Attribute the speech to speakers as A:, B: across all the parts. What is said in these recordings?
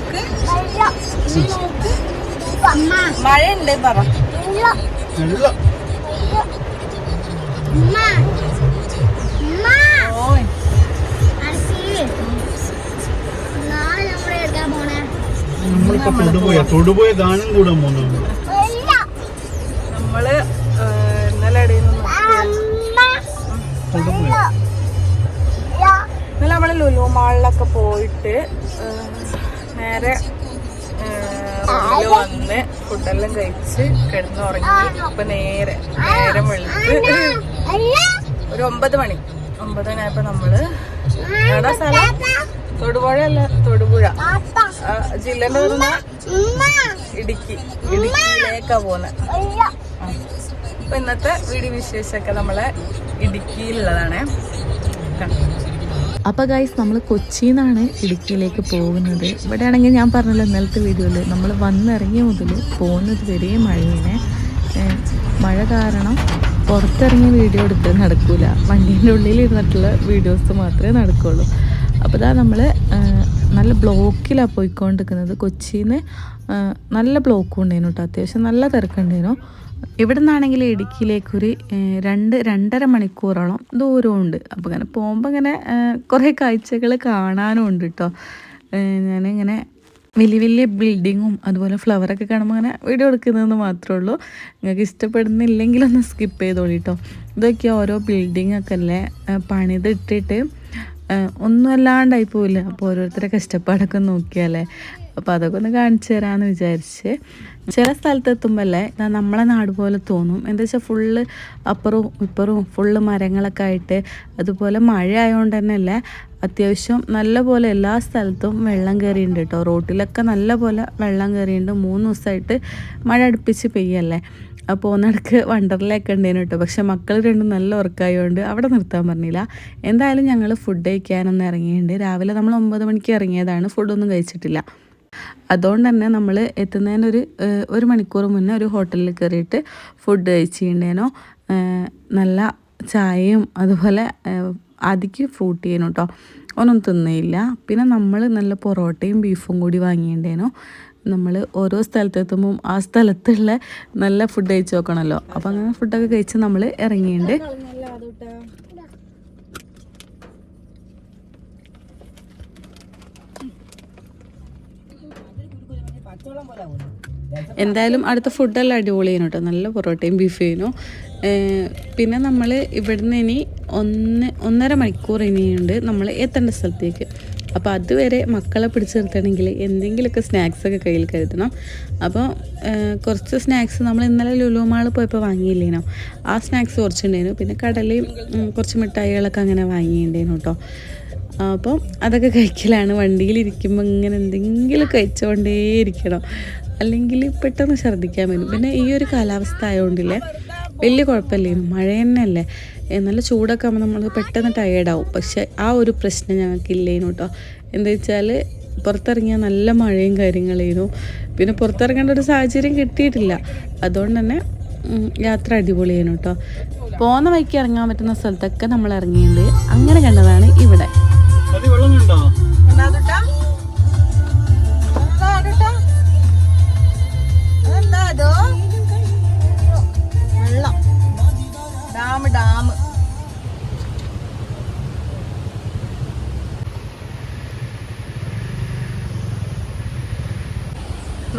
A: നോക്ക്. മഴയുണ്ട് പറ.
B: നമ്മളിപ്പോ തൊടുപോയ തൊടുപോയ ഗാനം കൂടാൻ പോകുന്നു
A: നമ്മൾ ഇന്നലെ ഇന്നലെ നമ്മൾ ലുലു മാളിലൊക്കെ പോയിട്ട് നേരെ റൂമിൽ വന്ന് ഫുഡെല്ലാം കഴിച്ച് കിടന്നുറങ്ങി ഇപ്പൊ നേരെ നേരം വെളുത്ത് ഒരു ഒമ്പത് മണി. ഒമ്പത് മണിയായപ്പോ നമ്മൾ എവിടെ സ്ഥലം? തൊടുപുഴ. അല്ല തൊടുപുഴ ജില്ലയിൽ വരുന്ന പറഞ്ഞ ഇടുക്കി. ഇടുക്കിയിലേക്കാ പോന്നെ അപ്പൊ ഇന്നത്തെ വീഡിയോ വിശേഷമൊക്കെ നമ്മളെ ഇടുക്കിയിലുള്ളതാണേ. കണ്ടോ?
C: അപ്പോൾ ഗൈസ് നമ്മൾ കൊച്ചിയിൽ നിന്നാണ് ഇടുക്കിയിലേക്ക് പോകുന്നത്. ഇവിടെ ആണെങ്കിൽ ഞാൻ പറഞ്ഞല്ലോ ഇന്നലത്തെ വീഡിയോയിൽ നമ്മൾ വന്നിറങ്ങിയ മുതൽ പോകുന്നത് വരെ മഴയിനെ മഴ കാരണം പുറത്തിറങ്ങിയ വീഡിയോ എടുത്ത് നടക്കൂല. വണ്ടീന്റെ ഉള്ളിൽ ഇരുന്നിട്ടുള്ള വീഡിയോസ് മാത്രമേ നടക്കുള്ളൂ. അപ്പോൾ ഇതാ നമ്മൾ നല്ല ബ്ലോക്കിലാണ് പോയിക്കൊണ്ടിരിക്കുന്നത്. കൊച്ചിയിൽ നിന്ന് നല്ല ബ്ലോക്കും ഉണ്ടായിരുന്നു കേട്ടോ. അത്യാവശ്യം നല്ല തിരക്കുണ്ടായിരുന്നു. ഇവിടെ നിന്നാണെങ്കിൽ ഇടുക്കിയിലേക്ക് ഒരു രണ്ട് രണ്ടര മണിക്കൂറോളം ദൂരമുണ്ട്. അപ്പോൾ ഇങ്ങനെ പോകുമ്പോൾ ഇങ്ങനെ കുറേ കാഴ്ചകൾ കാണാനും ഉണ്ട് കേട്ടോ ഞാനിങ്ങനെ വലിയ വലിയ ബിൽഡിങ്ങും അതുപോലെ ഫ്ലവറൊക്കെ കാണുമ്പോൾ അങ്ങനെ വീഡിയോ എടുക്കുന്നതെന്ന് മാത്രമേ ഉള്ളൂ. നിങ്ങൾക്ക് ഇഷ്ടപ്പെടുന്നില്ലെങ്കിൽ ഒന്ന് സ്കിപ്പ് ചെയ്തോളൂ കേട്ടോ ഇതൊക്കെ ഓരോ ബിൽഡിംഗ് ഒക്കെ അല്ലേ പണിതിട്ടിട്ട് ഒന്നും അല്ലാണ്ടായി പോവില്ല. അപ്പോൾ ഓരോരുത്തരെ കഷ്ടപ്പാടൊക്കെ നോക്കിയാലേ. അപ്പോൾ അതൊക്കെ ഒന്ന് കാണിച്ചു തരാമെന്ന് വിചാരിച്ച് ചില സ്ഥലത്ത് എത്തുമ്പോഴല്ലേ ദാ നമ്മളെ നാട് പോലെ തോന്നും. എന്താ വെച്ചാൽ ഫുള്ള് അപ്പുറവും ഇപ്പുറവും ഫുള്ള് മരങ്ങളൊക്കെ ആയിട്ട് അതുപോലെ മഴ ആയതുകൊണ്ട് തന്നെ അല്ലേ അത്യാവശ്യം നല്ല പോലെ എല്ലാ സ്ഥലത്തും വെള്ളം കയറിയിട്ടുണ്ട് കേട്ടോ റോട്ടിലൊക്കെ നല്ല പോലെ വെള്ളം കയറിയിട്ടുണ്ട് മൂന്ന് ദിവസമായിട്ട് മഴ അടുപ്പിച്ച് പെയ്യല്ലേ. അപ്പോൾ പോകുന്നിടക്ക് വണ്ടറിലൊക്കെ ഉണ്ടായിരുന്നു കേട്ടോ പക്ഷെ മക്കൾ രണ്ടും നല്ല ഉറക്കമായതുകൊണ്ട് അവിടെ നിർത്താൻ പറഞ്ഞില്ല. എന്തായാലും ഞങ്ങൾ ഫുഡ് കഴിക്കാനൊന്നും ഇറങ്ങിയിട്ടുണ്ട് രാവിലെ നമ്മൾ ഒമ്പത് മണിക്ക് ഇറങ്ങിയതാണ്. ഫുഡൊന്നും കഴിച്ചിട്ടില്ല. അതുകൊണ്ട് തന്നെ നമ്മൾ എത്തുന്നതിനൊരു ഒരു മണിക്കൂർ മുന്നേ ഒരു ഹോട്ടലിൽ കയറിയിട്ട് ഫുഡ് കഴിച്ചിട്ടുണ്ടേനോ നല്ല ചായയും അതുപോലെ ആദിക്ക് ഫ്രൂട്ട് ചെയ്യണം കേട്ടോ ഒന്നും തിന്നയില്ല. പിന്നെ നമ്മൾ നല്ല പൊറോട്ടയും ബീഫും കൂടി വാങ്ങിയിട്ടുണ്ടേനോ നമ്മൾ ഓരോ സ്ഥലത്തെത്തുമ്പം ആ സ്ഥലത്തുള്ള നല്ല ഫുഡ് കഴിച്ച് നോക്കണമല്ലോ അപ്പം അങ്ങനെ ഫുഡൊക്കെ കഴിച്ച് നമ്മൾ ഇറങ്ങിയിട്ടുണ്ട് എന്തായാലും അടുത്ത ഫുഡെല്ലാം അടിപൊളിയാണ് കേട്ടോ. നല്ല പൊറോട്ടയും ബീഫ് ചെയ്യുന്നു പിന്നെ നമ്മൾ ഇവിടുന്ന് ഇനി ഒന്ന് ഒന്നര മണിക്കൂർ ഇനിയുണ്ട് നമ്മൾ എത്തേണ്ട സ്ഥലത്തേക്ക്. അപ്പോൾ അതുവരെ മക്കളെ പിടിച്ചു നിർത്തണമെങ്കിൽ എന്തെങ്കിലുമൊക്കെ സ്നാക്സൊക്കെ കയ്യിൽ കരുതണം. അപ്പോൾ കുറച്ച് സ്നാക്സ് നമ്മൾ ഇന്നലെ ലുലുമാൾ പോയപ്പോൾ വാങ്ങിയില്ലേനോ? ആ സ്നാക്സ് കുറച്ചുണ്ടായിരുന്നു. പിന്നെ കടലയും കുറച്ച് മിഠായികളൊക്കെ അങ്ങനെ വാങ്ങിയിട്ടുണ്ടായിരുന്നു കേട്ടോ. അപ്പം അതൊക്കെ കഴിക്കലാണ്. വണ്ടിയിലിരിക്കുമ്പോൾ ഇങ്ങനെ എന്തെങ്കിലും കഴിച്ചുകൊണ്ടേയിരിക്കണം. അല്ലെങ്കിൽ പെട്ടെന്ന് ഛർദ്ദിക്കാൻ വരും. പിന്നെ ഈ ഒരു കാലാവസ്ഥ ആയതുകൊണ്ടില്ലേ വലിയ കുഴപ്പമില്ലേ? മഴ തന്നെയല്ലേ? നല്ല ചൂടൊക്കെ ആകുമ്പോൾ നമ്മൾ പെട്ടെന്ന് ടയേർഡാവും പക്ഷേ ആ ഒരു പ്രശ്നം ഞങ്ങൾക്ക് ഇല്ലേനു കേട്ടോ. എന്താ വെച്ചാൽ പുറത്തിറങ്ങിയാൽ നല്ല മഴയും കാര്യങ്ങളായിരുന്നു പിന്നെ പുറത്തിറങ്ങേണ്ട ഒരു സാഹചര്യം കിട്ടിയിട്ടില്ല. അതുകൊണ്ട് തന്നെ യാത്ര അടിപൊളിയാണ് കേട്ടോ. പോകുന്ന വഴിക്ക് ഇറങ്ങാൻ പറ്റുന്ന സ്ഥലത്തൊക്കെ നമ്മൾ ഇറങ്ങിയിട്ടുണ്ട്. അങ്ങനെ കണ്ടതാണ് ഇവിടെ.
A: Dam dam.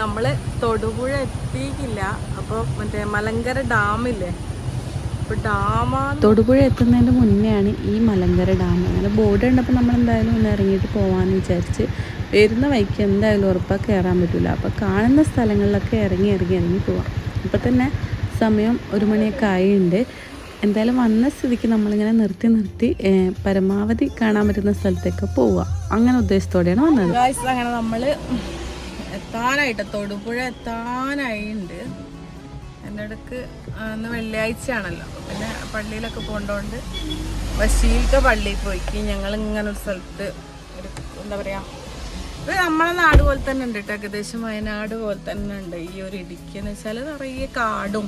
A: നമ്മൾ തൊടുപുഴ എത്തിയിട്ടില്ല. അപ്പൊ മറ്റേ മലങ്കര ഡാമില്ലേ? അപ്പോൾ ഡാമാണ്
C: തൊടുപുഴ എത്തുന്നതിന്റെ മുന്നെയാണ് ഈ മലങ്കര ഡാം. അങ്ങനെ ബോർഡ് കണ്ടപ്പോൾ നമ്മൾ എന്തായാലും ഒന്ന് ഇറങ്ങിയിട്ട് പോകാമെന്ന് വിചാരിച്ച് വരുന്ന വഴിക്ക് എന്തായാലും ഉറപ്പാ കയറാൻ പറ്റില്ല അപ്പോൾ കാണുന്ന സ്ഥലങ്ങളിലൊക്കെ ഇറങ്ങി ഇറങ്ങി ഇറങ്ങി പോവാം. ഇപ്പൊ തന്നെ സമയം ഒരു മണിയൊക്കെ ആയിട്ടുണ്ട് എന്തായാലും വന്ന സ്ഥിതിക്ക് നമ്മളിങ്ങനെ നിർത്തി നിർത്തി പരമാവധി കാണാൻ പറ്റുന്ന സ്ഥലത്തേക്ക് പോവുക. അങ്ങനെ ഉദ്ദേശത്തോടെയാണ് വന്നത്.
A: അങ്ങനെ നമ്മൾ എത്താനായിട്ട് തൊടുപുഴ എത്താനായിണ്ട്. എന്റെ അടുക്ക് അന്ന് വെള്ളിയാഴ്ച ആണല്ലോ പിന്നെ പള്ളിയിലൊക്കെ പോകേണ്ടതുകൊണ്ട് വശീലത്തെ പള്ളിയിൽ പോയിക്ക് ഞങ്ങൾ ഇങ്ങനെ ഒരു സ്ഥലത്ത് ഒരു എന്താ പറയാ ഇത് നമ്മളെ നാട് പോലെ തന്നെ ഉണ്ട് കേട്ടോ. ഏകദേശം വയനാട് പോലെ തന്നെ ഉണ്ട്. ഈ ഒരു ഇടുക്കി എന്ന് വെച്ചാൽ നിറയെ കാടും.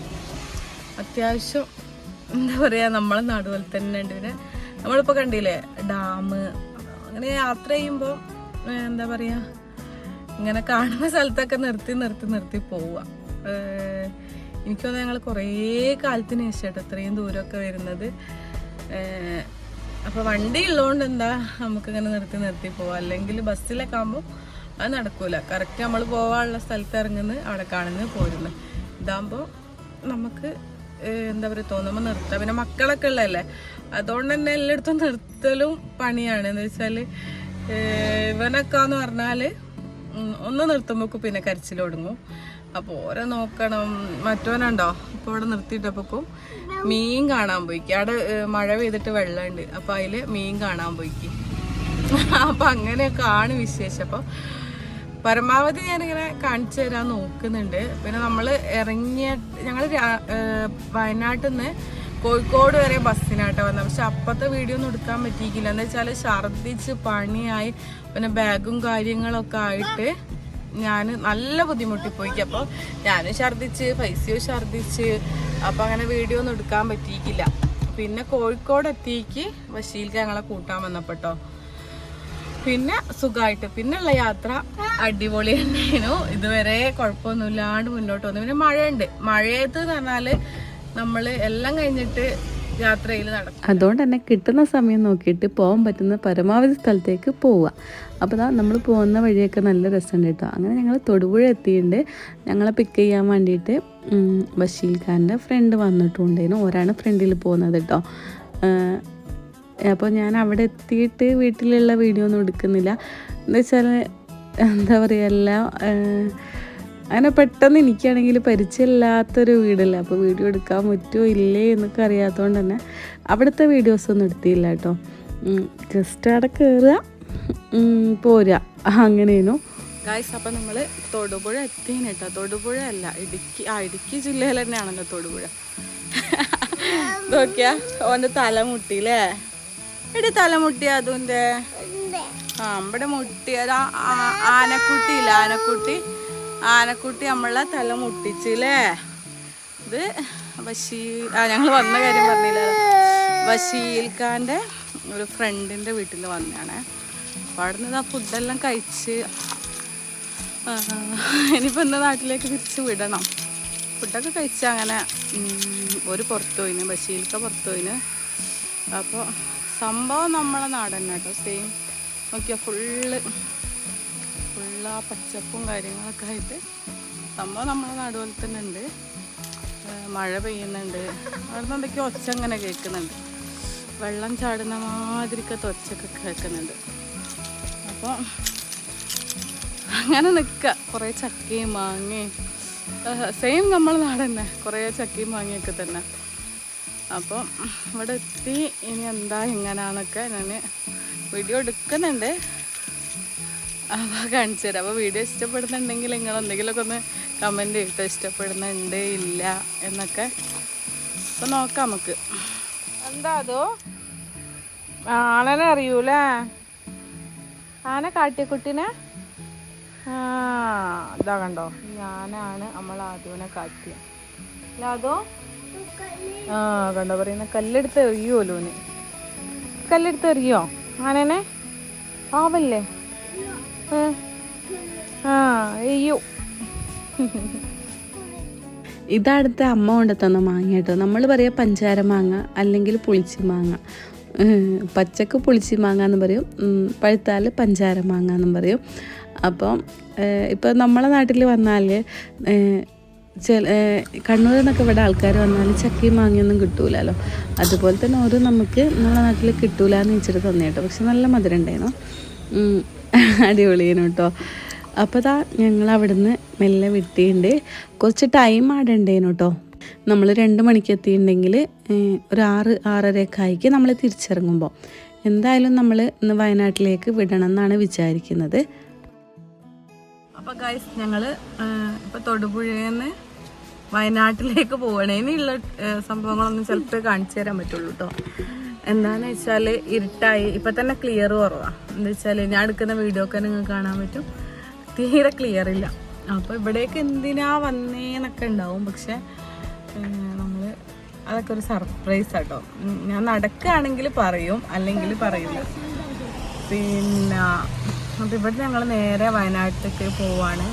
A: അത്യാവശ്യം എന്താ പറയാ നമ്മളെ നാട് പോലെ തന്നെ ഉണ്ട്. പിന്നെ നമ്മളിപ്പോ കണ്ടില്ലേ ഡാം അങ്ങനെ യാത്ര ചെയ്യുമ്പോൾ എന്താ പറയാ ഇങ്ങനെ കാണുന്ന സ്ഥലത്തൊക്കെ നിർത്തി നിർത്തി നിർത്തി പോവുക എനിക്ക് തോന്നുന്നു ഞങ്ങൾ കുറേ കാലത്തിന് ശേഷം കേട്ടോ ഇത്രയും ദൂരമൊക്കെ വരുന്നത്. അപ്പൊ വണ്ടി ഉള്ളതുകൊണ്ട് എന്താ നമുക്കിങ്ങനെ നിർത്തി നിർത്തി പോവാം. അല്ലെങ്കിൽ ബസ്സിലൊക്കെ ആകുമ്പോൾ അത് നടക്കൂല. കറക്റ്റ് നമ്മൾ പോകാനുള്ള സ്ഥലത്ത് ഇറങ്ങുന്നത് അവിടെ കാണുന്നത് പോരുന്നു ഇതാകുമ്പോൾ നമുക്ക് എന്താ പറയുക തോന്നുമ്പോൾ നിർത്താം. പിന്നെ മക്കളൊക്കെ ഉള്ളതല്ലേ? അതുകൊണ്ട് തന്നെ എല്ലായിടത്തും നിർത്തലും പണിയാണ്. എന്ന് വെച്ചാൽ ഇവനൊക്കെ എന്ന് പറഞ്ഞാൽ ഒന്ന് നിർത്തുമ്പോൾ പിന്നെ കരച്ചിൽ തുടങ്ങും. അപ്പോൾ ഓരോ നോക്കണം. മറ്റോനുണ്ടോ ഇപ്പോൾ ഇവിടെ നിർത്തിയിട്ടപ്പോക്കും മീൻ കാണാൻ പോയിക്ക്. അവിടെ മഴ പെയ്തിട്ട് വെള്ളമുണ്ട്. അപ്പോൾ അതിൽ മീൻ കാണാൻ പോയിക്ക്. അപ്പം അങ്ങനെയൊക്കെ ആണ് വിശേഷം. അപ്പോൾ പരമാവധി ഞാനിങ്ങനെ കാണിച്ചു തരാൻ നോക്കുന്നുണ്ട്. പിന്നെ നമ്മൾ ഇറങ്ങിയ ഞങ്ങൾ വയനാട്ടിൽ നിന്ന് കോഴിക്കോട് വരെ ബസ്സിനാട്ടോ വന്നത് പക്ഷെ അപ്പത്തെ വീഡിയോ ഒന്നും എടുക്കാൻ പറ്റിയിരിക്കില്ല എന്ന് വെച്ചാൽ ഛർദിച്ച് പണിയായി. പിന്നെ ബാഗും കാര്യങ്ങളൊക്കെ ആയിട്ട് ഞാൻ നല്ല ബുദ്ധിമുട്ടിപ്പോയി അപ്പോൾ ഞാനും ഛർദിച്ച് പൈസയും ഛർദിച്ച് അപ്പോൾ അങ്ങനെ വീഡിയോ ഒന്നും എടുക്കാൻ പറ്റിയിരിക്കില്ല പിന്നെ കോഴിക്കോട് എത്തിക്ക് ബഷീൽക്ക് ഞങ്ങളെ കൂട്ടാൻ വന്നപ്പെട്ടോ പിന്നെ സുഖമായിട്ട് പിന്നെയുള്ള യാത്ര അടിപൊളി തന്നെയായിരുന്നു. ഇതുവരെ കുഴപ്പമൊന്നുമില്ലാണ്ട് മുന്നോട്ട് വന്നു. പിന്നെ മഴയുണ്ട്. മഴയത്ത് എന്ന് പറഞ്ഞാൽ നമ്മൾ എല്ലാം കഴിഞ്ഞിട്ട് യാത്രയിൽ നടക്കും.
C: അതുകൊണ്ട് തന്നെ കിട്ടുന്ന സമയം നോക്കിയിട്ട് പോകാൻ പറ്റുന്ന പരമാവധി സ്ഥലത്തേക്ക് പോവുക. അപ്പോൾ നമ്മൾ പോകുന്ന വഴിയൊക്കെ നല്ല രസമുണ്ട് കേട്ടോ. അങ്ങനെ ഞങ്ങൾ തൊടുപുഴ എത്തിയിട്ടുണ്ട്. ഞങ്ങളെ പിക്ക് ചെയ്യാൻ വേണ്ടിയിട്ട് ബഷീൽ ഖാന്റെ ഫ്രണ്ട് വന്നിട്ടുണ്ടായിരുന്നു. ഒരാണ് ഫ്രണ്ടിൽ പോകുന്നത് കേട്ടോ. അപ്പോൾ ഞാൻ അവിടെ എത്തിയിട്ട് വീട്ടിലുള്ള വീഡിയോ ഒന്നും എടുക്കുന്നില്ല. എന്താ വെച്ചാൽ എന്താ പറയുക എല്ലാം അങ്ങനെ പെട്ടെന്ന് എനിക്കാണെങ്കിൽ പരിചയമില്ലാത്തൊരു വീടല്ലേ. അപ്പോൾ വീഡിയോ എടുക്കാൻ പറ്റുമോ ഇല്ലേ എന്നൊക്കെ അറിയാത്തതുകൊണ്ട് തന്നെ അവിടുത്തെ വീഡിയോസ് ഒന്നും എടുത്തില്ല കേട്ടോ. ജസ്റ്റ് അവിടെ കയറുക പോരാ അങ്ങനെയായിരുന്നു.
A: ഗായ്സ് അപ്പം നമ്മൾ തൊടുപുഴ എത്തിയാണ് കേട്ടോ. തൊടുപുഴ അല്ല ഇടുക്കി ആ ഇടുക്കി ജില്ലയിൽ തന്നെയാണല്ലോ തൊടുപുഴ. നോക്കിയാ ഓന്റെ തലമുട്ടിയില്ലേ എടി തലമുട്ടി അതുന്റെ ആ ഇവിടെ മുട്ടിയത് ആ- ഇല്ല? ആനക്കുട്ടി. ആനക്കുട്ടി നമ്മളെ തല മുട്ടിച്ചില്ലേ? ഇത് ബഷീർ ആ ഞങ്ങൾ വന്ന കാര്യം പറഞ്ഞില്ല? ബഷീൽ ഖാന്റെ ഒരു ഫ്രണ്ടിന്റെ വീട്ടിൽ വന്നതാണ്. അപ്പോൾ അവിടെ നിന്ന് ആ ഫുഡെല്ലാം കഴിച്ച് ഇനിയിപ്പോ ഇനിയിപ്പോൾ എന്റെ നാട്ടിലേക്ക് തിരിച്ച് വിടണം. ഫുഡൊക്കെ കഴിച്ച് അങ്ങനെ ഒരു പുറത്തു പോയിന് ബഷീൽക്ക പുറത്തു പോയിന്. അപ്പോൾ സംഭവം നമ്മളെ നാട് തന്നെ കേട്ടോ സെയിം നോക്കിയാൽ ഫുള്ള് ഫുള്ള് ആ പച്ചപ്പും കാര്യങ്ങളൊക്കെ ആയിട്ട് സംഭവം നമ്മളെ നാട് പോലെ തന്നെ ഉണ്ട്. മഴ പെയ്യുന്നുണ്ട്. അവിടുന്ന് എന്തൊക്കെയോ ഒച്ച ഇങ്ങനെ കേൾക്കുന്നുണ്ട്. വെള്ളം ചാടുന്ന മാതിരിക്കത്തെ ഒച്ചയൊക്കെ കേൾക്കുന്നുണ്ട്. അപ്പോൾ അങ്ങനെ നിൽക്കുക കുറേ ചക്കയും മാങ്ങയും. സെയിം നമ്മളെ നാട് തന്നെ. കുറേ ചക്കയും മാങ്ങയൊക്കെ തന്നെ. അപ്പം ഇവിടെ എത്തി. ഇനി എന്താ എങ്ങനെയാണെന്നൊക്കെ ഞാൻ വീഡിയോ എടുക്കുന്നുണ്ട്. അപ്പോൾ കാണിച്ചു തരാം. അപ്പോൾ വീഡിയോ ഇഷ്ടപ്പെടുന്നുണ്ടെങ്കിൽ നിങ്ങൾ എന്തെങ്കിലുമൊക്കെ ഒന്ന് കമന്റ് ചെയ്തിട്ട്. ഇഷ്ടപ്പെടുന്നുണ്ട് ഇല്ല എന്നൊക്കെ. അപ്പം നോക്കാം നമുക്ക്. എന്താ അതോ? ആളനെ അറിയൂലേ? ആന കാട്ടിക്കുട്ടിനെ ആ ഇതാ കണ്ടോ. ഞാനാണ് നമ്മൾ ആദുവിനെ കാട്ടിയ. അല്ല അതോ? ആ കണ്ടോ പറയുന്ന കല്ലെടുത്ത് എറിയോ ലോന്? കല്ലെടുത്ത് എറിയോ? ആനേനെ? ആവല്ലേ? ആ എയ്യോ.
C: ഇതടുത്ത അമ്മ കൊണ്ടെത്തുന്ന തന്ന മാങ്ങ കേട്ടോ. നമ്മൾ പറയുക പഞ്ചാര മാങ്ങ അല്ലെങ്കിൽ പുളിച്ചി മാങ്ങ. പച്ചക്ക് പുളിച്ചി മാങ്ങ എന്ന് പറയും. പഴുത്താൽ പഞ്ചാര മാങ്ങ എന്നും പറയും. അപ്പം ഇപ്പം നമ്മളെ നാട്ടിൽ വന്നാൽ ചില കണ്ണൂരിൽ നിന്നൊക്കെ ഇവിടെ ആൾക്കാർ വന്നാൽ ചക്കയും മാങ്ങയൊന്നും കിട്ടൂലല്ലോ അതുപോലെ തന്നെ ഓരോ നമുക്ക് നമ്മുടെ നാട്ടിൽ കിട്ടൂല എന്ന് വെച്ചിട്ട് തന്നെ കേട്ടോ പക്ഷെ നല്ല മധുരം ഉണ്ടായിരുന്നു അടിപൊളിയാണ് കേട്ടോ അപ്പോൾ താ ഞങ്ങൾ അവിടുന്ന് മെല്ലെ വിട്ടിയുണ്ട് കുറച്ച് ടൈം ആടെ ഉണ്ടായിരുന്നു കേട്ടോ നമ്മൾ രണ്ട് മണിക്ക് എത്തിയിട്ടുണ്ടെങ്കിൽ ഒരു ആറ് ആറരയൊക്കെ ആയിക്ക് നമ്മൾ തിരിച്ചിറങ്ങുമ്പോൾ എന്തായാലും നമ്മൾ ഇന്ന് വയനാട്ടിലേക്ക് വിടണം എന്നാണ് വിചാരിക്കുന്നത്.
A: അപ്പൊ ഗൈസ് ഞങ്ങൾ ഇപ്പൊ തൊടുപുഴയിൽ നിന്ന് വയനാട്ടിലേക്ക് പോകണേനുള്ള സംഭവങ്ങളൊന്നും ചിലപ്പോൾ കാണിച്ചു തരാൻ പറ്റുള്ളൂ കേട്ടോ എന്താന്ന് വെച്ചാൽ ഇരുട്ടായി. ഇപ്പൊ തന്നെ ക്ലിയർ കുറവാ. എന്താ വെച്ചാൽ ഞാൻ എടുക്കുന്ന വീഡിയോ ഒക്കെ നിങ്ങൾക്ക് കാണാൻ പറ്റും. തീരെ ക്ലിയർ ഇല്ല. അപ്പൊ ഇവിടേക്ക് എന്തിനാ വന്നേന്നൊക്കെ ഉണ്ടാവും. പക്ഷെ നമ്മൾ അതൊക്കെ ഒരു സർപ്രൈസ് ആട്ടോ. ഞാൻ നടക്കുകയാണെങ്കിൽ പറയും. അല്ലെങ്കിൽ പറയില്ല. പിന്നെ അപ്പോൾ ഇവിടെ ഞങ്ങൾ നേരെ വയനാട്ടിലേക്ക് പോവാണ്.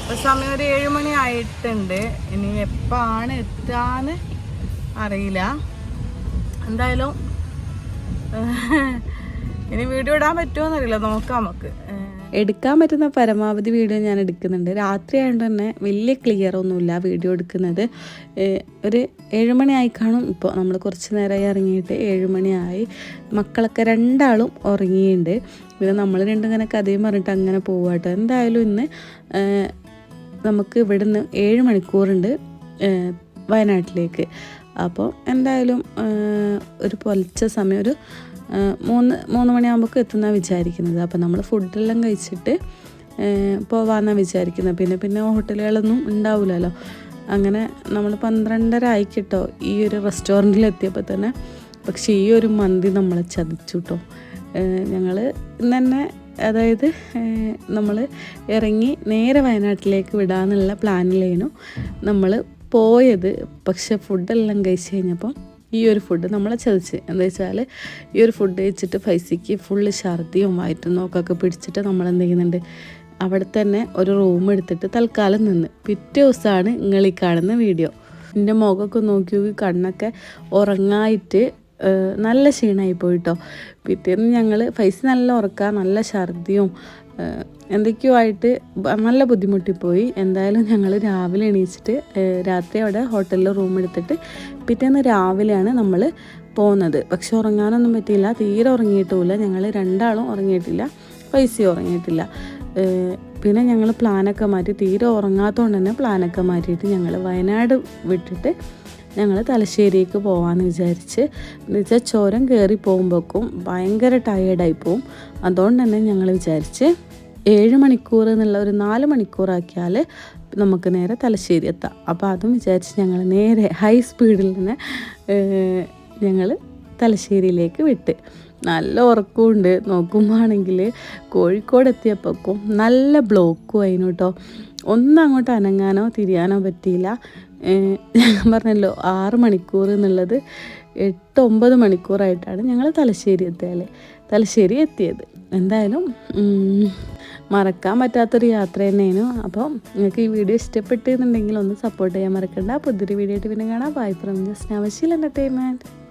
A: ഇപ്പോൾ സമയം ഒരു ഏഴ് മണി ആയിട്ടുണ്ട്. ഇനി എപ്പോഴാണ് എത്താന്ന് അറിയില്ല. എന്തായാലും ഇനി വീഡിയോ ഇടാൻ പറ്റുമോ അറിയില്ല. നോക്കാം നമുക്ക്.
C: എടുക്കാൻ പറ്റുന്ന പരമാവധി വീഡിയോ ഞാൻ എടുക്കുന്നുണ്ട്. രാത്രി ആയതുകൊണ്ട് തന്നെ വലിയ ക്ലിയർ ഒന്നുമില്ല വീഡിയോ എടുക്കുന്നത്. ഒരു ഏഴുമണിയായി കാണും. ഇപ്പോൾ നമ്മൾ കുറച്ച് നേരമായി ഇറങ്ങിയിട്ട് ഏഴുമണിയായി മക്കളൊക്കെ രണ്ടാളും ഉറങ്ങിയിട്ടുണ്ട് പിന്നെ നമ്മൾ രണ്ടും ഇങ്ങനെ കഥയും പറഞ്ഞിട്ട് അങ്ങനെ പോവാട്ടോ. എന്തായാലും ഇന്ന് നമുക്ക് ഇവിടെ നിന്ന് ഏഴ് മണിക്കൂറുണ്ട് വയനാട്ടിലേക്ക്. അപ്പോൾ എന്തായാലും ഒരു പൊലച്ച സമയം ഒരു മൂന്ന് മൂന്ന് മണിയാകുമ്പോൾ എത്തുന്നതാണ് വിചാരിക്കുന്നത്. അപ്പോൾ നമ്മൾ ഫുഡെല്ലാം കഴിച്ചിട്ട് പോവാമെന്നാണ് വിചാരിക്കുന്നത്. പിന്നെ പിന്നെ ഹോട്ടലുകളൊന്നും ഉണ്ടാവില്ലല്ലോ അങ്ങനെ നമ്മൾ പന്ത്രണ്ടര ആയിക്കിട്ടോ ഈ ഒരു റെസ്റ്റോറന്റിൽ എത്തിയപ്പോൾ തന്നെ. പക്ഷേ ഈ ഒരു മന്തി നമ്മളെ ചതിച്ചു കേട്ടോ. ഞങ്ങൾ ഇന്ന് തന്നെ അതായത് നമ്മൾ ഇറങ്ങി നേരെ വയനാട്ടിലേക്ക് വിടാമെന്നുള്ള പ്ലാനിലേനു നമ്മൾ പോയത്. പക്ഷെ ഫുഡെല്ലാം കഴിച്ച് കഴിഞ്ഞപ്പം ഈ ഒരു ഫുഡ് നമ്മളെ ചതിച്ച്. എന്താ വെച്ചാൽ ഈ ഒരു ഫുഡ് കഴിച്ചിട്ട് പൈസയ്ക്ക് ഫുള്ള് ഛർദിയും വയറ്റും നോക്കൊക്കെ പിടിച്ചിട്ട് നമ്മൾ എന്ത് ചെയ്യുന്നുണ്ട്? അവിടെ തന്നെ ഒരു റൂം എടുത്തിട്ട് തൽക്കാലം നിന്ന്. പിറ്റേ ദിവസമാണ് നിങ്ങൾ ഈ കാണുന്ന വീഡിയോ. എന്റെ മുഖമൊക്കെ നോക്കി നോക്കി കണ്ണൊക്കെ ഉറങ്ങായിട്ട് നല്ല ക്ഷീണമായി പോയിട്ടോ. പിറ്റേന്ന് ഞങ്ങൾ പൈസ നല്ല ഉറക്കുക നല്ല ഛർദിയും എന്തൊക്കെയോ ആയിട്ട് നല്ല ബുദ്ധിമുട്ടിപ്പോയി. എന്തായാലും ഞങ്ങൾ രാവിലെ എണീച്ചിട്ട് രാത്രി അവിടെ ഹോട്ടലിൽ റൂം എടുത്തിട്ട് പിറ്റേന്ന് രാവിലെയാണ് നമ്മൾ പോകുന്നത് പക്ഷെ ഉറങ്ങാനൊന്നും പറ്റിയില്ല. തീരെ ഉറങ്ങിയിട്ടുമില്ല. ഞങ്ങൾ രണ്ടാളും ഉറങ്ങിയിട്ടില്ല. പൈസയും ഉറങ്ങിയിട്ടില്ല. പിന്നെ ഞങ്ങൾ പ്ലാനൊക്കെ മാറ്റി തീരെ ഉറങ്ങാത്തതുകൊണ്ട് തന്നെ പ്ലാനൊക്കെ മാറ്റിയിട്ട് ഞങ്ങൾ വയനാട് വിട്ടിട്ട് ഞങ്ങൾ തലശ്ശേരിക്ക് പോകാമെന്ന് വിചാരിച്ച്. എന്ന് വെച്ചാൽ ചുരം കയറി പോകുമ്പോഴേക്കും ഭയങ്കര ടയേർഡായി പോവും. അതുകൊണ്ട് തന്നെ ഞങ്ങൾ വിചാരിച്ച് ഏഴ് മണിക്കൂർ എന്നുള്ള ഒരു നാല് മണിക്കൂറാക്കിയാൽ നമുക്ക് നേരെ തലശ്ശേരി എത്താം. അപ്പോൾ അതും വിചാരിച്ച് ഞങ്ങൾ നേരെ ഹൈ സ്പീഡിൽ തന്നെ ഞങ്ങൾ തലശ്ശേരിയിലേക്ക് വിട്ട്. നല്ല ഉറക്കമുണ്ട് നോക്കുമ്പോഴാണെങ്കിൽ കോഴിക്കോട് എത്തിയപ്പോഴേക്കും നല്ല ബ്ലോക്കും ആയിരുന്നു ഒന്നും അങ്ങോട്ട് അനങ്ങാനോ തിരിയാനോ പറ്റിയില്ല. ഞാൻ പറഞ്ഞല്ലോ ആറ് മണിക്കൂർ എന്നുള്ളത് എട്ട് ഒമ്പത് മണിക്കൂറായിട്ടാണ് ഞങ്ങൾ തലശ്ശേരി എത്തിയാൽ തലശ്ശേരി എത്തിയത്. എന്തായാലും മറക്കാൻ പറ്റാത്തൊരു യാത്ര തന്നെയാണ് അപ്പോൾ നിങ്ങൾക്ക് ഈ വീഡിയോ ഇഷ്ടപ്പെട്ടിരുന്നുണ്ടെങ്കിൽ ഒന്ന് സപ്പോർട്ട് ചെയ്യാൻ മറക്കണ്ട. പുതിയൊരു വീഡിയോ ആയിട്ട് പിന്നെ കാണാം. Bye from just Navasheel entertainment